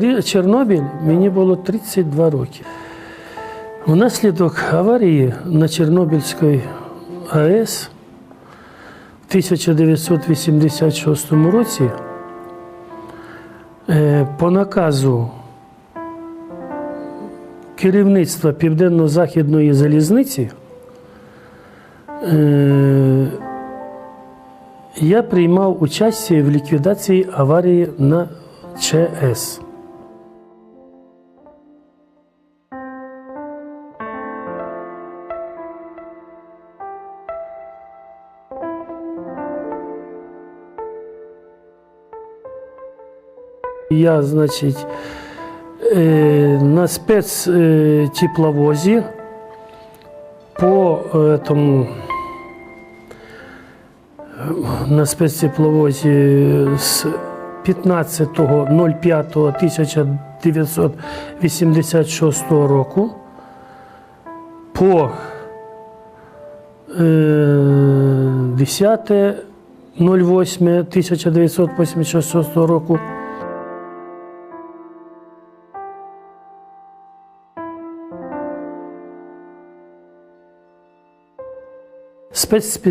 Коли Чорнобиль, мені було 32 роки. Внаслідок аварії на Чорнобильській АЕС в 1986 році е, по наказу керівництва Південно-Західної залізниці е, я приймав участь в ліквідації аварії на ЧАЕС. Я, значить, е, на спецтепловозі по е, тому, на спецтепловозі з 15.05.1986 року по е, 10.08.1986 року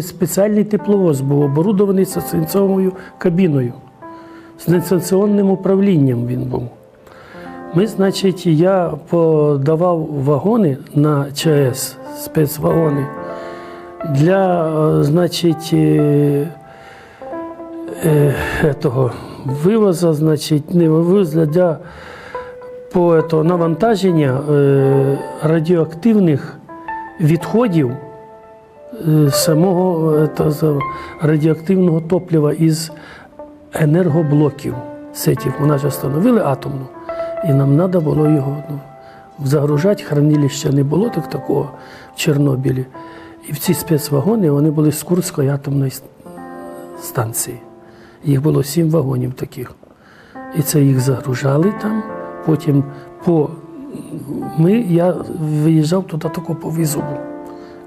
спеціальний тепловоз був оборудований свинцовою кабіною. З дистанційним управлінням він був. Ми, значить, я подавав вагони на ЧАЕС, спецвагони, для, е, значить, е, е, того, вивозу, значить, не вивозу, для по ето, навантаження радіоактивних відходів самого е, та, за- радіоактивного топлива із енергоблоків сетів. Вона ж встановили атомну, і нам треба було його ну, загружати. Хранилища не було так такого в Чорнобилі. І в ці спецвагони вони були з Курської атомної станції. Їх було сім вагонів таких. І це їх загружали там. Потім по ми, я виїжджав туди тільки по візу.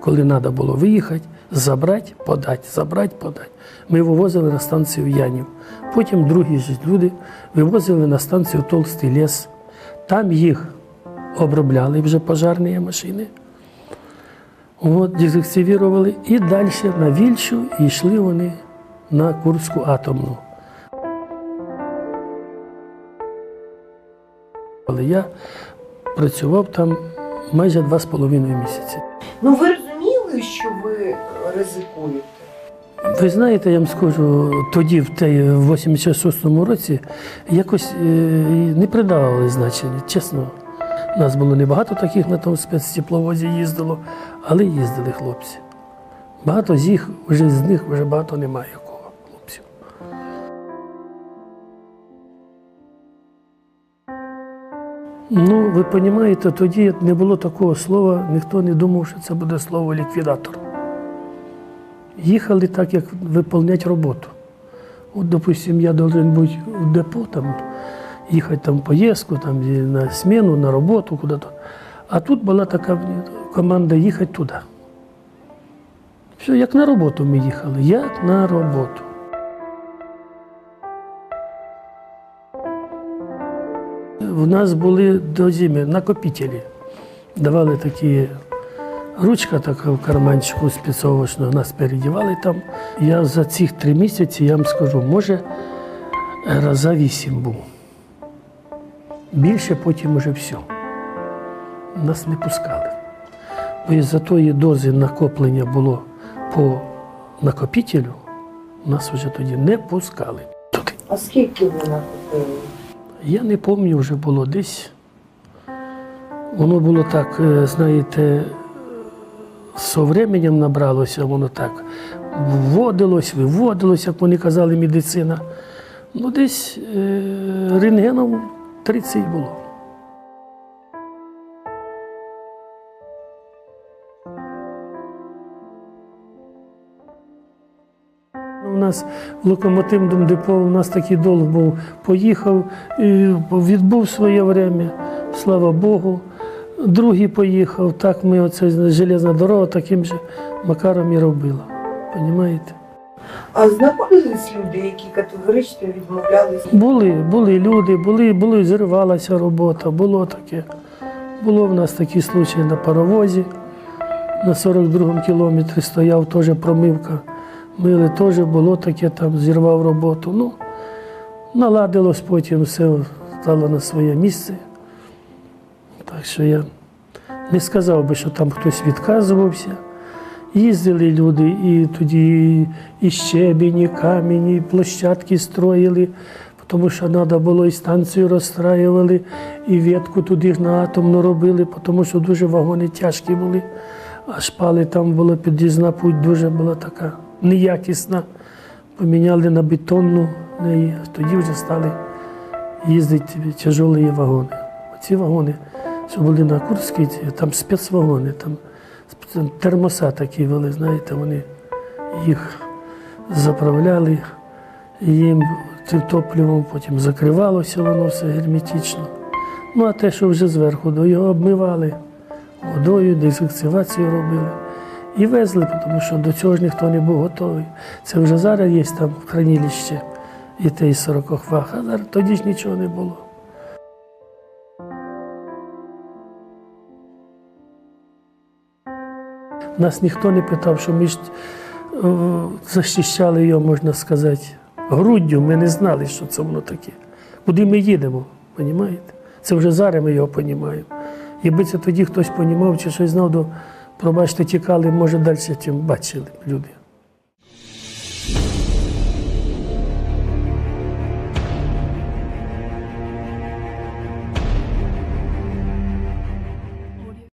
Коли треба було виїхати, забрати, подати, забрати, подати. Ми вивозили на станцію Янів. Потім другі люди вивозили на станцію Толстий ліс. Там їх обробляли вже пожарні машини. От, дезактивували. І далі на Вільчу і йшли вони на Курську атомну. Але я працював там майже два з половиною місяці. Ну ви розуміли, що ви ризикуєте? Ви знаєте, я вам скажу, тоді, в 86-му році, якось е, не придавали значення, чесно. Нас було небагато таких на тому спецтепловозі їздило, але їздили хлопці. Багато з їх, вже з них вже багато немає Ну, ви розумієте, тоді не було такого слова, ніхто не думав, що це буде слово ліквідатор їхали так, як виконувати роботу. От, допустим, я должен бути в депо, там, їхати там в поїздку, там, на зміну, на роботу, куди-то. А тут була така команда їхати туди. Все, як на роботу ми їхали, як на роботу. В нас були до зими накопителі. Давали такі Ручка така в карманчику спецовочного нас передівали там. Я за цих три місяці, я вам скажу, може, раза вісім був. Більше потім уже все. Нас не пускали. Бо із-за тої дози накоплення було по накопителю, нас вже тоді не пускали. А скільки ви накопили? Я не пам'ятаю, вже було десь. Воно було так, е, знаєте, з временем набралося, воно так вводилось, виводилось, як вони казали, медицина. Ну, десь е, рентгеном 30 було. У нас в локомотивному депо у нас такий долг був. Поїхав, і відбув своє время, слава Богу. Другий поїхав, так ми оце железна дорога таким же макаром і робила. Понімаєте? А знаходились люди, які категорично відмовлялися? Були, були люди, були, були, зривалася робота, було таке. Було в нас такі случаї на паровозі. На 42-му кілометрі стояв теж промивка. Мили теж було таке, там зірвав роботу. Ну, наладилось потім, все стало на своє місце. Так що я не сказав би, що там хтось відказувався. Їздили люди, і тоді і щебінь, і камінь, і площадки строїли, тому що треба було і станцію розстраювали, і ветку туди на атомну робили, тому що дуже вагони тяжкі були. А шпали там було під'їзна путь, дуже була така неякісна. Поміняли на бетонну, а тоді вже стали їздити тяжелі вагони. Оці вагони, що були на Курській, там спецвагони, там термоса такі вели, знаєте, вони їх заправляли, їм цим топливом потім закривалося воно все герметично. Ну а те, що вже зверху, до його обмивали водою, дезінфекцію робили. І везли, тому що до цього ж ніхто не був готовий. Це вже зараз є там хранилище і те із 40 вах, а зараз тоді ж нічого не було. Нас ніхто не питав, що ми ж е, захищали його, можна сказати, груддю. Ми не знали, що це воно таке. Куди ми їдемо, розумієте? Це вже зараз ми його розуміємо. Якби це тоді хтось розумів чи щось знав, то, пробачте, тікали, може, далі чим бачили люди.